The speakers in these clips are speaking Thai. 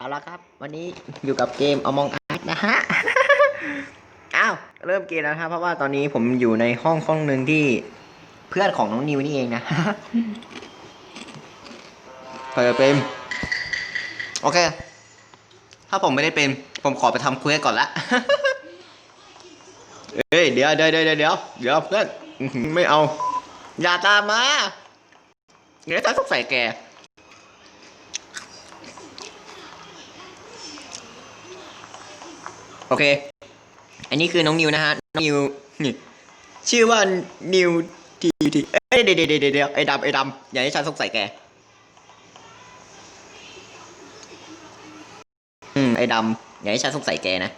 เอาละครับ วันนี้อยู่กับเกม Among Us นะฮะ อ้าวเริ่มเกมแล้วครับเพราะว่าตอนนี้ผมอยู่ในห้องห้องหนึ่งที่เพื่อนของน้องนิวนี่เองนะเปิดเป็นโอเค ถ้าผมไม่ได้เป็น ผมขอไปทำควสก่อนละ เอ้ยเดี๋ยวเดี๋ยวเดี๋ยวเดี๋ยวเดี๋ยวเพื่อนไม่เอา อย่าตามมา เดี๋ยวจะต้องใส่แก โอเค อันนี้คือน้องนิวนะฮะ น้องนิวนี่ชื่อว่านิวทีทีเอ้ยเดี๋ยวเดี๋ยวเดี๋ยวเดี๋ยวไอ้ดำไอ้ดำอย่าให้ฉันสงสัยแก อืมไอ้ดำอย่าให้ฉันสงสัยแกนะ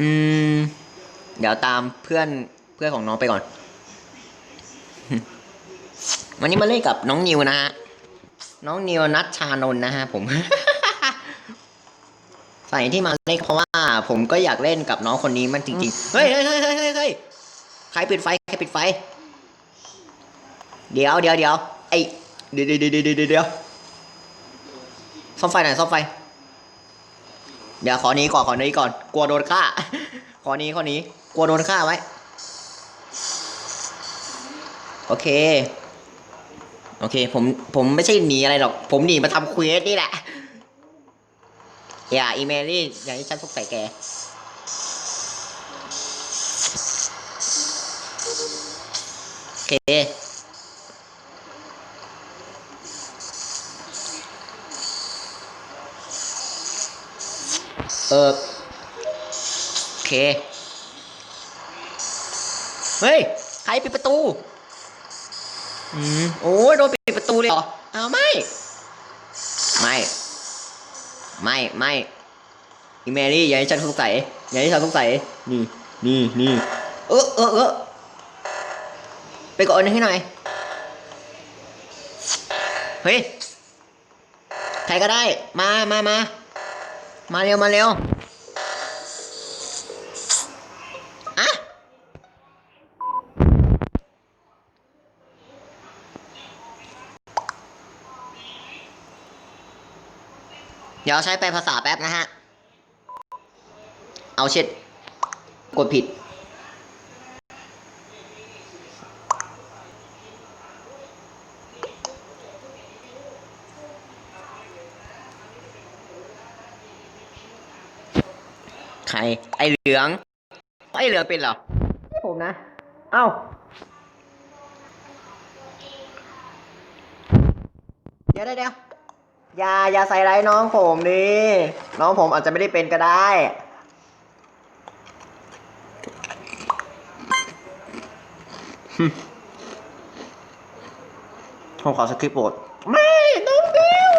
อืม เดี๋ยวตามเพื่อนเพื่อนของน้องไปก่อน วันนี้มาเล่นกับน้องนิวนะฮะ น้องนิวนัทชานนท์นะฮะผม ใส่ที่มาเล่นเพราะว่า ผมก็อยากเล่นกับน้องคนนี้มันจริงๆ เฮ้ยเฮ้ยเฮ้ยเฮ้ยเฮ้ยเฮ้ยใครปิดไฟใครปิดไฟ เดี๋ยวเดี๋ยวเดี๋ยวไอเดี๋ยวเดี๋ยวเดี๋ยวเดี๋ยวเดี๋ยวซ่อมไฟหน่อยซ่อมไฟ เดี๋ยวขอนี้ก่อนขอนี้ก่อน กลัวโดนฆ่า ขอนี้ขอนี้ กลัวโดนฆ่าไว้ โอเค โอเค ผมผมไม่ใช่หนีอะไรหรอก ผมหนีมาทำเควสนี่แหละ อย่าอีเมลี่อย่าให้ฉันสงสัยแกโอเคเออโอเค เฮ้ย ใครปิดประตู อืมโอ้ยโดนปิดประตูเลยเหรอ เอาไม่ ไม่ ไม่ไม่อีเมลี่อย่าให้ฉันสงสัยอย่าให้ฉันสงสัยนี่นี่นี่เออเออเออไปกดอันให้หน่อย เฮ้ย ใครก็ได้ มามามามาเร็ว มาเร็ว เดี๋ยวใช้แปลภาษาแป๊บนะฮะ เอาเช็ด กดผิด ใคร ไอเหลือง ไอเหลืองเป็นเหรอ ผมนะ เอ้าเดี๋ยวเดี๋ยวเดี๋ยว อย่าอย่าใส่ร้ายน้องผมดิน้องผมอาจจะไม่ได้เป็นก็ได้ผมขอสคริปต์บทไม่น้องบิว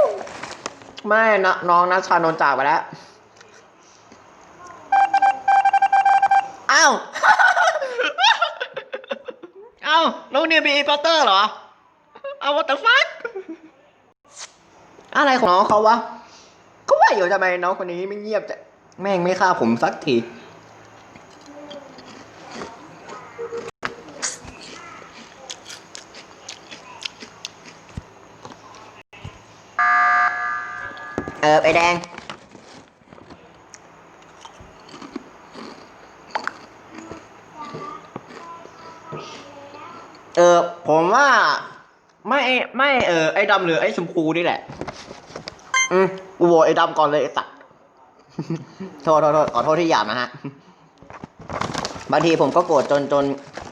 ไม่นะน้องนัชชานนท์จากไปแล้วอ้าวอ้าวน้องนิวเป็นอีพอตเตอร์เหรอเอา what the fuck อะไรของน้องเขาวะเขาว่าอยู่ทำไมน้องคนนี้ไม่เงียบจะแม่งไม่ฆ่าผมสักทีเออไปแดงเออผมว่า ไม่ไม่เออไอ้ดำหรือไอ้ชมพูนี่แหละ อืมกูโหวตไอ้ดำก่อนเลยไอ้ตัดโทษโทษโทษขอโทษที่หยาบนะฮะบางทีผมก็โกรธจนจน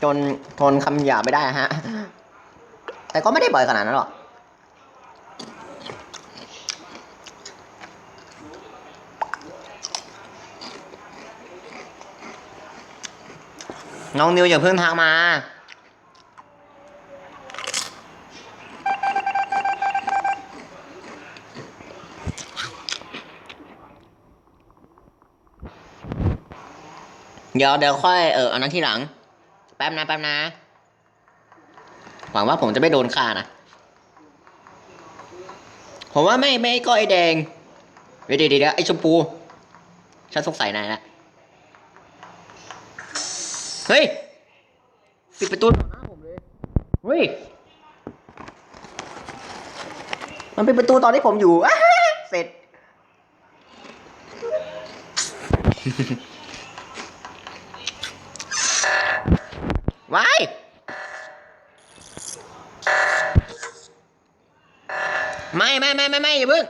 จนทนคำหยาบไม่ได้ฮะ แต่ก็ไม่ได้บ่อยขนาดนั้นหรอกน้องนิวอย่าเพิ่งทักมา เดี๋ยวเดี๋ยวค่อยเออเอานั้นทีหลัง แป๊บนะแป๊บนะ หวังว่าผมจะไม่โดนฆ่านะ ผมว่าไม่ไม่ก็ไอแดง เดี๋ยวเดี๋ยวไอชมพู ฉันสงสัยนายละเฮ้ยปิดประตูต่อหน้าผมเลยเฮ้ยมันเป็นประตูตอนที่ผมอยู่เสร็จ ว้ายไม่ไม่ไม่ไม่ไม่อย่าเพิ่ง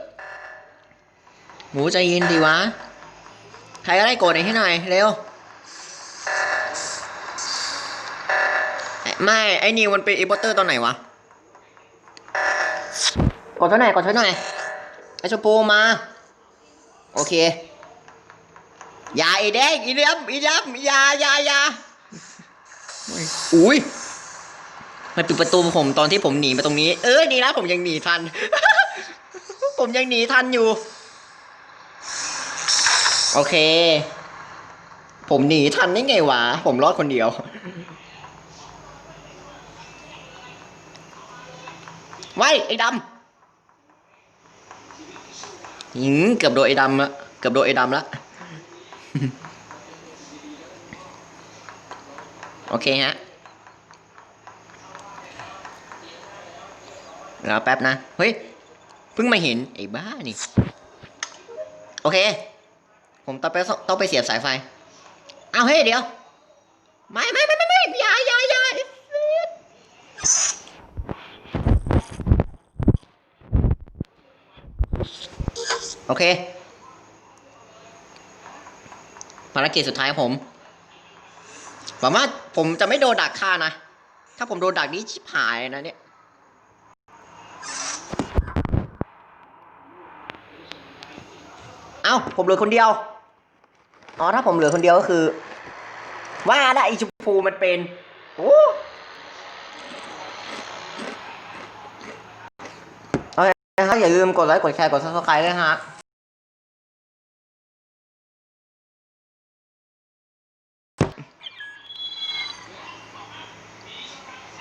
หมูใจเย็นดีวะ ใครก็ได้กดหน่อยให้หน่อย เร็ว ไม่ ไอ้นิวมันเป็นอีโปเตอร์ตอนไหนวะ กดเท่าไหร่กดเท่าไหร่ไอชมพูมา โอเค อย่าไอแดงอีเลียมอีเลียมอย่าอย่าอย่า อุ้ยมันปิดประตูผมตอนที่ผมหนีมาตรงนี้ เออดีนะผมยังหนีทัน ผมยังหนีทันอยู่ โอเค ผมหนีทันได้ไงวะ ผมรอดคนเดียว ไว้ไอ้ดำหืมเกือบโดนไอ้ดำละ เกือบโดนไอ้ดำละ โอเคฮะรอแป๊บนะ เฮ้ย เพิ่งมาเห็น ไอ้บ้านี่ โอเค ผมต้องไปต้องไปเสียบสายไฟ เอาเฮ้ยเดี๋ยว ไม่ไม่ไม่ไม่ไม่อย่าอย่าอย่าโอเค ภารกิจสุดท้ายผม หวังว่าผมจะไม่โดนดักฆ่านะ ถ้าผมโดนดักนี้ชิบหายนะเนี่ย เอ้า ผมเหลือคนเดียว อ๋อ ถ้าผมเหลือคนเดียวก็คือ ว่าได้ไอชมพูมันเป็น โอ้โอเคนะครับอย่าลืมกดไลค์ กดแชร์ กดซับสไครต์ด้วยฮะ